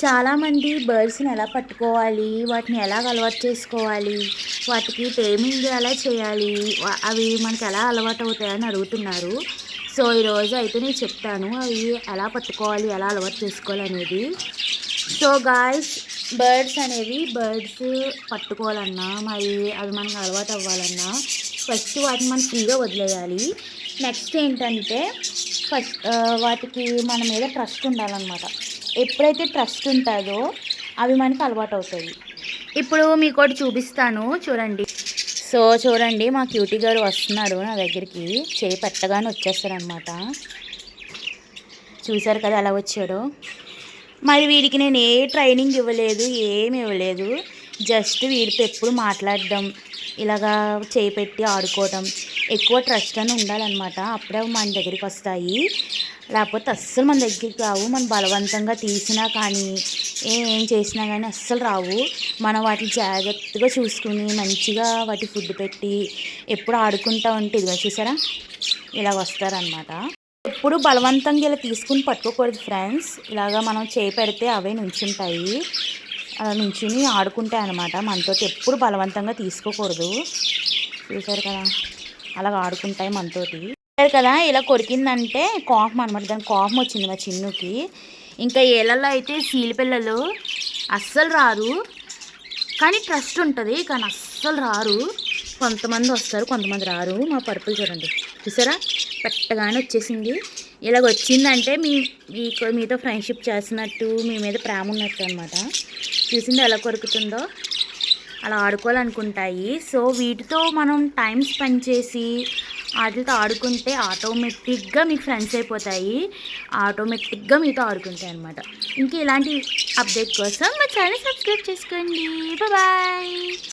చాలామంది బర్డ్స్ని ఎలా పట్టుకోవాలి వాటిని ఎలా అలవాటు చేసుకోవాలి వాటికి టైమింగ్ ఎలా చేయాలి అవి మనకి ఎలా అలవాటు అవుతాయని అడుగుతున్నారు. సో ఈరోజు అయితే నేను చెప్తాను అవి ఎలా పట్టుకోవాలి ఎలా అలవాటు చేసుకోవాలి అనేది. సో గాయస్ బర్డ్స్ అనేవి బర్డ్స్ పట్టుకోవాలన్నా మరి అవి మనకు అలవాటు అవ్వాలన్నా ఫస్ట్ వాటిని మనం ఫ్రీగా వదిలేయాలి. నెక్స్ట్ ఏంటంటే ఫస్ట్ వాటికి మన మీద ట్రస్ట్ ఉండాలన్నమాట. ఎప్పుడైతే ట్రస్ట్ ఉంటుందో అవి మనకి అలవాటు అవుతాయి ఇప్పుడు మీకు ఒకటి చూపిస్తాను చూడండి. సో చూడండి మా క్యూటీ గారు వస్తున్నాడు నా దగ్గరికి. చేయి పెట్టగానే వచ్చేస్తారనమాట చూసారు కదా ఎలా వచ్చాడో. మరి వీడికి నేను ఏ ట్రైనింగ్ ఇవ్వలేదు ఏమి ఇవ్వలేదు. జస్ట్ వీడితో ఎప్పుడు మాట్లాడడం ఇలాగా చేయి పెట్టి ఆడుకోవడం ఎక్కువ ట్రస్ట్ అని ఉండాలన్నమాట. అప్పుడే మన దగ్గరికి వస్తాయి. లేకపోతే అస్సలు మన దగ్గరికి రావు. మనం బలవంతంగా తీసినా కానీ ఏం ఏం చేసినా కానీ అస్సలు రావు. మనం వాటిని జాగ్రత్తగా చూసుకుని మంచిగా వాటి ఫుడ్ పెట్టి ఎప్పుడు ఆడుకుంటా ఉంటే ఇదిగో చూసారా? ఇలా వస్తారనమాట ఎప్పుడు బలవంతంగా ఇలా తీసుకుని పట్టుకోకూడదు ఫ్రెండ్స్ ఇలాగా మనం చేపెడితే అవే నుంచుంటాయి. అలా నుంచుని ఆడుకుంటాయి అనమాట మనతో ఎప్పుడు బలవంతంగా తీసుకోకూడదు. చూసారు కదా? అలాగ ఆడుకుంటాయి మనతోటి. చూసారు కదా ఇలా కొరికిందంటే కోపం అనమాట దాని కోపం వచ్చింది మా చిన్నుకి. ఇంకా ఏళ్ళల్లో అయితే సీలి పిల్లలు అస్సలు రారు. కానీ ట్రస్ట్ ఉంటుంది కానీ అస్సలు రారు. కొంతమంది వస్తారు కొంతమంది రారు. మా పరుపులు చూడండి. చూసారా? పెట్టగానే వచ్చేసింది. ఇలాగ వచ్చిందంటే మీ మీకు మీతో ఫ్రెండ్షిప్ చేసినట్టు మీ మీద ప్రేమ ఉన్నట్టు అనమాట చూసింది ఎలా కొరుకుతుందో? అలా ఆడుకోవాలనుకుంటాయి. సో వీటితో మనం టైం స్పెండ్ చేసి వాటితో ఆడుకుంటే ఆటోమేటిక్గా మీకు ఫ్రెండ్స్ అయిపోతాయి. ఆటోమేటిక్గా మీతో ఆడుకుంటాయి అనమాట ఇంకా ఇలాంటి అప్డేట్ కోసం మా ఛానల్ సబ్స్క్రైబ్ చేసుకోండి. బాయ్.